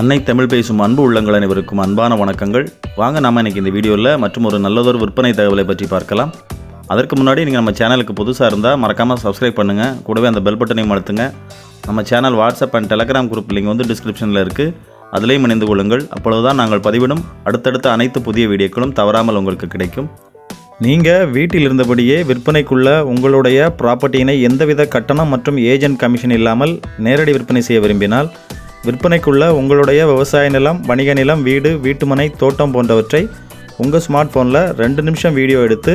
அன்னை தமிழ் பேசும் அன்பு உள்ளங்கள் அனைவருக்கும் அன்பான வணக்கங்கள். வாங்க நாம இன்னைக்கு இந்த வீடியோவில் மற்றும் ஒரு நல்லதொரு விற்பனை தகவலை பற்றி பார்க்கலாம். அதற்கு முன்னாடி நீங்கள் நம்ம சேனலுக்கு புதுசாக இருந்தால் மறக்காமல் சப்ஸ்கிரைப் பண்ணுங்கள் கூடவே அந்த பெல் பட்டனையும் அழுத்துங்க. நம்ம channel WhatsApp and Telegram group link வந்து டிஸ்கிரிப்ஷனில் இருக்குது அதிலையும் இணைந்து கொள்ளுங்கள். அப்பொழுதுதான் நாங்கள் பதிவிடும் அடுத்தடுத்த அனைத்து புதிய வீடியோக்களும் தவறாமல் உங்களுக்கு கிடைக்கும். நீங்கள் வீட்டில் இருந்தபடியே விற்பனைக்குள்ள உங்களுடைய ப்ராப்பர்ட்டியினை எந்தவித கட்டணம் மற்றும் ஏஜென்ட் கமிஷன் இல்லாமல் நேரடி விற்பனை செய்ய விரும்பினால் விற்பனைக்குள்ள உங்களுடைய விவசாய நிலம் வணிக நிலம் வீடு வீட்டுமனை தோட்டம் போன்றவற்றை உங்கள் ஸ்மார்ட் ஃபோனில் ரெண்டு நிமிஷம் வீடியோ எடுத்து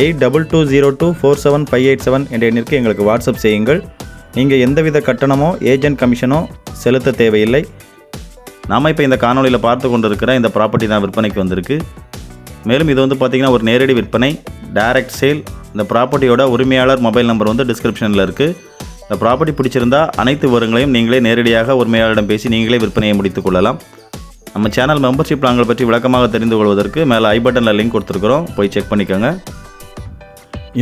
eight double two zero two four seven five eight seven என்ற எண்ணிற்கு எங்களுக்கு வாட்ஸ்அப் செய்யுங்கள். நீங்கள் எந்தவித கட்டணமோ ஏஜென்ட் கமிஷனோ செலுத்த தேவையில்லை. நாம் இப்போ இந்த காணொளியில் பார்த்து கொண்டிருக்கிற இந்த ப்ராப்பர்ட்டி தான் விற்பனைக்கு வந்திருக்கு. மேலும் இது வந்து பார்த்திங்கன்னா ஒரு நேரடி விற்பனை டைரக்ட் சேல் இந்த ப்ராப்பர்ட்டியோட உரிமையாளர் மொபைல் நம்பர் வந்து டிஸ்கிரிப்ஷனில் இருக்குது இந்த ப்ராப்பர்ட்டி பிடிச்சிருந்தா அனைத்து விவரங்களையும் நீங்களே நேரடியாக உரிமையாளரிடம் பேசி நீங்களே விற்பனையை முடித்துக் கொள்ளலாம். நம்ம சேனல் மெம்பர்ஷிப் பிளான்கள் பற்றி விளக்கமாக தெரிந்து கொள்வதற்கு மேலே ஐ பட்டனில் லிங்க் கொடுத்துருக்குறோம். போய் செக் பண்ணிக்கோங்க.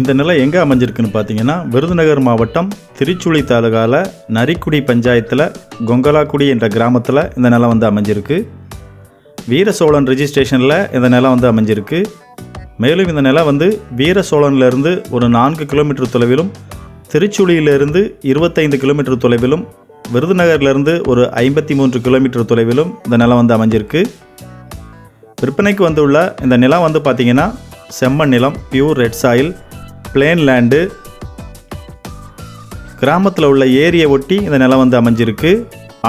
இந்த நிலை எங்கே அமைஞ்சிருக்குன்னு பார்த்தீங்கன்னா விருதுநகர் மாவட்டம் திருச்சுழி தாலுகாவில் நரிக்குடி பஞ்சாயத்தில் கொங்கலாக்குடி என்ற கிராமத்தில் இந்த நிலம் வந்து அமைஞ்சிருக்கு. வீர சோழன் ரிஜிஸ்ட்ரேஷனில் இந்த நிலம் வந்து அமைஞ்சிருக்கு. மேலும் இந்த நிலம் வந்து வீர சோழன்லேருந்து ஒரு நான்கு கிலோமீட்டர் தொலைவிலும் திருச்சுழியிலிருந்து இருபத்தைந்து கிலோமீட்டர் தொலைவிலும் விருதுநகர்லேருந்து ஒரு ஐம்பத்தி மூன்று கிலோமீட்டர் தொலைவிலும் இந்த நிலம் வந்து அமைஞ்சிருக்கு. விற்பனைக்கு வந்துள்ள இந்த நிலம் வந்து பார்த்திங்கன்னா செம்மண் நிலம் pure red soil plain land கிராமத்தில் உள்ள ஏரியை ஒட்டி இந்த நிலம் வந்து அமைஞ்சிருக்கு.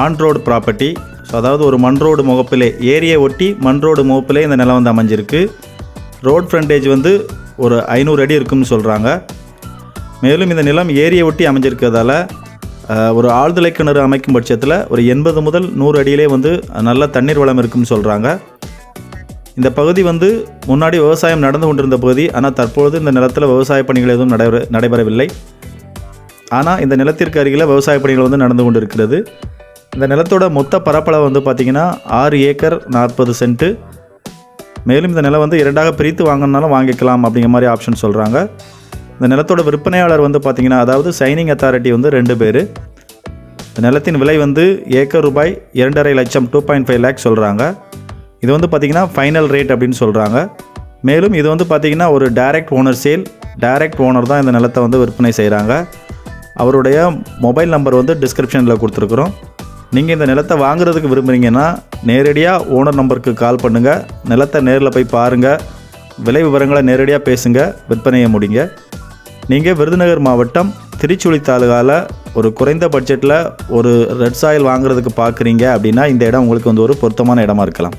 ஆன் ரோடு ப்ராப்பர்ட்டி ஸோ அதாவது ஒரு மண் ரோடு முகப்பிலே ஏரியை ஒட்டி மண் ரோடு முகப்பிலே இந்த நிலம் வந்து அமைஞ்சிருக்கு. ரோட் ஃப்ரண்டேஜ் வந்து ஒரு ஐநூறு அடி இருக்குன்னு சொல்கிறாங்க மேலும் இந்த நிலம் ஏரியை ஒட்டி அமைஞ்சிருக்கிறதால ஒரு ஆழ்துளை கிணறு அமைக்கும் பட்சத்தில் ஒரு எண்பது முதல் நூறு அடியிலே வந்து நல்ல தண்ணீர் வளம் இருக்குன்னு சொல்கிறாங்க இந்த பகுதி வந்து முன்னாடி விவசாயம் நடந்து கொண்டிருந்த பகுதி ஆனால் தற்பொழுது இந்த நிலத்தில் விவசாய பணிகள் எதுவும் நடைபெற நடைபெறவில்லை. ஆனால் இந்த நிலத்திற்கு அருகில் விவசாய பணிகள் வந்து நடந்து கொண்டு இருக்கிறது இந்த நிலத்தோட மொத்த பரப்பளவு வந்து பார்த்திங்கன்னா ஆறு ஏக்கர் நாற்பது சென்ட்டு. மேலும் இந்த நிலம் வந்து இரண்டாக பிரித்து வாங்கினாலும் வாங்கிக்கலாம் அப்படிங்கிற மாதிரி ஆப்ஷன் சொல்கிறாங்க இந்த நிலத்தோட விற்பனையாளர் வந்து பார்த்திங்கன்னா அதாவது சைனிங் அத்தாரிட்டி வந்து ரெண்டு பேர். இந்த நிலத்தின் விலை வந்து ஏக்கர் ரூபாய் இரண்டரை லட்சம் டூ பாயிண்ட் ஃபைவ் லேக்ஸ் சொல்கிறாங்க இது வந்து பார்த்திங்கன்னா ஃபைனல் ரேட் அப்படின்னு சொல்கிறாங்க மேலும் இது வந்து பார்த்திங்கன்னா ஒரு direct owner sale direct owner தான் இந்த நிலத்தை வந்து விற்பனை செய்கிறாங்க அவருடைய மொபைல் நம்பர் வந்து டிஸ்கிரிப்ஷனில் கொடுத்துருக்குறோம். நீங்கள் இந்த நிலத்தை வாங்குறதுக்கு விரும்புகிறீங்கன்னா நேரடியாக ஓனர் நம்பருக்கு கால் பண்ணுங்கள் நிலத்தை நேரில் போய் பாருங்கள் விலை விவரங்களை நேரடியாக பேசுங்க. விற்பனையை முடிங்க. நீங்கள் விருதுநகர் மாவட்டம் திருச்சுழி தாலுகாவில் ஒரு குறைந்த பட்ஜெட்டில் ஒரு ரெட் சாயில் வாங்குறதுக்கு பார்க்குறீங்க அப்படின்னா இந்த இடம் உங்களுக்கு வந்து ஒரு பொருத்தமான இடமா இருக்கலாம்.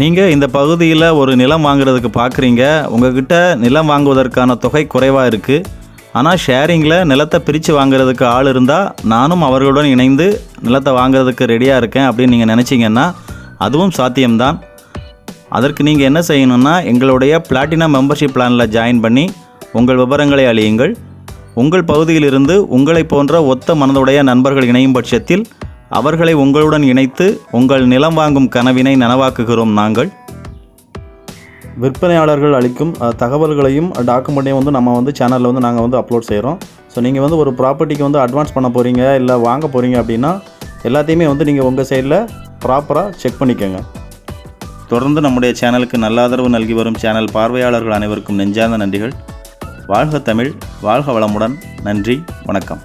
நீங்கள் இந்த பகுதியில் ஒரு நிலம் வாங்குறதுக்கு பார்க்குறீங்க உங்ககிட்ட நிலம் வாங்குவதற்கான தொகை குறைவாக இருக்குது ஆனால் ஷேரிங்கில் நிலத்தை பிரித்து வாங்குறதுக்கு ஆள் இருந்தால் நானும் அவர்களுடன் இணைந்து நிலத்தை வாங்குறதுக்கு ரெடியாக இருக்கேன் அப்படின்னு நீங்கள் நினச்சிங்கன்னா அதுவும் சாத்தியம்தான். அதற்கு நீங்கள் என்ன செய்யணும்னா எங்களுடைய பிளாட்டினம் மெம்பர்ஷிப் பிளானில் ஜாயின் பண்ணி உங்கள் விவரங்களை அழியுங்கள். உங்கள் பகுதியிலிருந்து உங்களை போன்ற ஒத்த மனதுடைய நண்பர்கள் இணையும் பட்சத்தில் அவர்களை உங்களுடன் இணைத்து உங்கள் நிலம் வாங்கும் கனவினை நனவாக்குகிறோம் நாங்கள். விற்பனையாளர்கள் அளிக்கும் தகவல்களையும் டாக்குமெண்ட்டையும் வந்து நம்ம வந்து சேனலில் வந்து நாங்கள் வந்து அப்லோட் செய்கிறோம் ஸோ நீங்கள் வந்து ஒரு ப்ராப்பர்ட்டிக்கு வந்து அட்வான்ஸ் பண்ண போகிறீங்க இல்லை வாங்க போகிறீங்க அப்படின்னா எல்லாத்தையுமே வந்து நீங்கள் உங்கள் சைடில் ப்ராப்பராக செக் பண்ணிக்கோங்க. தொடர்ந்து நம்முடைய சேனலுக்கு நல்ல ஆதரவு நல்கி வரும் சேனல் பார்வையாளர்கள் அனைவருக்கும் நெஞ்சார்ந்த நன்றிகள். வாழ்க தமிழ் வாழ்க வளமுடன். நன்றி வணக்கம்.